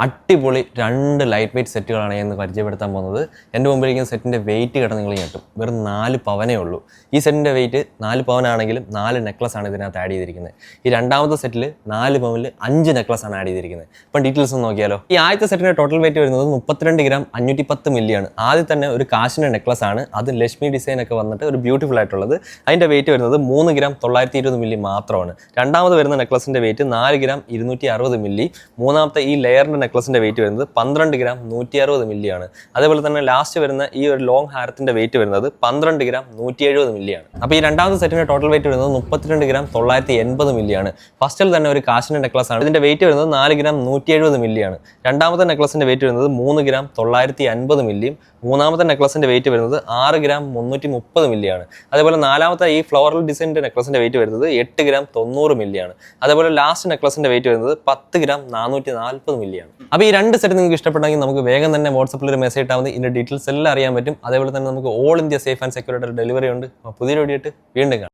അടിപൊളി രണ്ട് light weight സെറ്റുകളാണ് ഞാൻ ഇന്ന് പരിചയപ്പെടുത്താൻ പോകുന്നത്. എന്റെ മുമ്പിലിരിക്കുന്ന സെറ്റിന്റെ വെയിറ്റ് കിടന്ന് നിങ്ങൾ ഞെട്ടും വെറും നാല് പവനേ ഉള്ളൂ. ഈ സെറ്റിന്റെ വെയിറ്റ് നാല് പവനാണെങ്കിലും നാല് നെക്ലസ് ആണ് ഇതിനകത്ത് ആഡ് ചെയ്തിരിക്കുന്നത്. ഈ രണ്ടാമത്തെ സെറ്റിൽ നാല് പവനിൽ അഞ്ച് നെക്ലസ് ആണ് ആഡ് ചെയ്തിരിക്കുന്നത്. ഇപ്പം ഡീറ്റെയിൽസ് ഒന്ന് നോക്കിയാലോ. ഈ ആദ്യത്തെ സെറ്റിന്റെ ടോട്ടൽ വെയിറ്റ് വരുന്നത് മുപ്പത്തിരണ്ട് ഗ്രാം അഞ്ഞൂറ്റി പത്ത് മില്ലിയാണ് ആദ്യം തന്നെ ഒരു കാശിന്റെ നെക്ലസ് ആണ്. അത് ലക്ഷ്മി ഡിസൈൻ ഒക്കെ വന്നിട്ട് ഒരു ബ്യൂട്ടിഫുൾ ആയിട്ടുള്ളത്. അതിന്റെ വെയിറ്റ് വരുന്നത് മൂന്ന് ഗ്രാം തൊള്ളായിരത്തി ഇരുപത് മില്ലി മാത്രമാണ്. രണ്ടാമത് വരുന്ന നെക്ലസിന്റെ വെയിറ്റ് നാല് ഗ്രാം ഇരുന്നൂറ്റി അറുപത് മില്ലി മൂന്നാമത്തെ ഈ ലെയറിന്റെ നെക്ലസിന്റെ വെയിറ്റ് വരുന്നത് പന്ത്രണ്ട് ഗ്രാം നൂറ്റി അറുപത് മില്ലിയാണ്. അതേപോലെ തന്നെ ലാസ്റ്റ് വരുന്ന ഈ ഒരു ലോങ് ഹാരത്തിന്റെ വെയിറ്റ് വരുന്നത് പന്ത്രണ്ട് ഗ്രാം നൂറ്റി എഴുപത് മില്ലിയാണ്. അപ്പോൾ ഈ രണ്ടാമത്തെ സെറ്റിന്റെ ടോട്ടൽ വെയിറ്റ് വരുന്നത് മുപ്പത്തിരണ്ട് ഗ്രാം തൊള്ളായിരത്തി എൺപത് മില്ലിയാണ് ഫസ്റ്റിൽ തന്നെ ഒരു കാശിന്റെ നെക്ലസ് ആണ്. ഇതിന്റെ വെയിറ്റ് വരുന്നത് നാല് ഗ്രാം നൂറ്റി എഴുപത് മില്ലിയാണ്. രണ്ടാമത്തെ നെക്ലസിന്റെ വെയിറ്റ് വരുന്നത് മൂന്ന് ഗ്രാം തൊള്ളായിരത്തി അൻപത് മില്ലിയും മൂന്നാമത്തെ നെക്ലസിന്റെ വെയിറ്റ് വരുന്നത് ആറ് ഗ്രാം മുന്നൂറ്റി മുപ്പത് മില്ലിയാണ്. അതേപോലെ നാലാമത്തെ ഈ ഫ്ലോറൽ ഡിസൈനിന്റെ നെക്ലസിന്റെ വെയിറ്റ് വരുന്നത് എട്ട് ഗ്രാം തൊണ്ണൂറ് മില്ലിയാണ്. അതേപോലെ ലാസ്റ്റ് നെക്ലസിന്റെ വെയിറ്റ് വരുന്നത് പത്ത് ഗ്രാം നാനൂറ്റി നാൽപ്പത് മില്ലിയാണ്. അപ്പോൾ ഈ രണ്ട് സെറ്റ് നിങ്ങൾക്ക് ഇഷ്ടപ്പെട്ടെങ്കിൽ നമുക്ക് വേഗം തന്നെ വാട്സപ്പിൽ ഒരു മെസ്സേജ് ഇട്ടാൽ മതി. ഇതിന്റെ ഡീറ്റെയിൽസ് എല്ലാം അറിയാൻ പറ്റും. അതേപോലെ തന്നെ നമുക്ക് all India safe and security delivery ഉണ്ട്. അപ്പോൾ പുതിയ വീഡിയോ ആയിട്ട് വീണ്ടും കാണാം.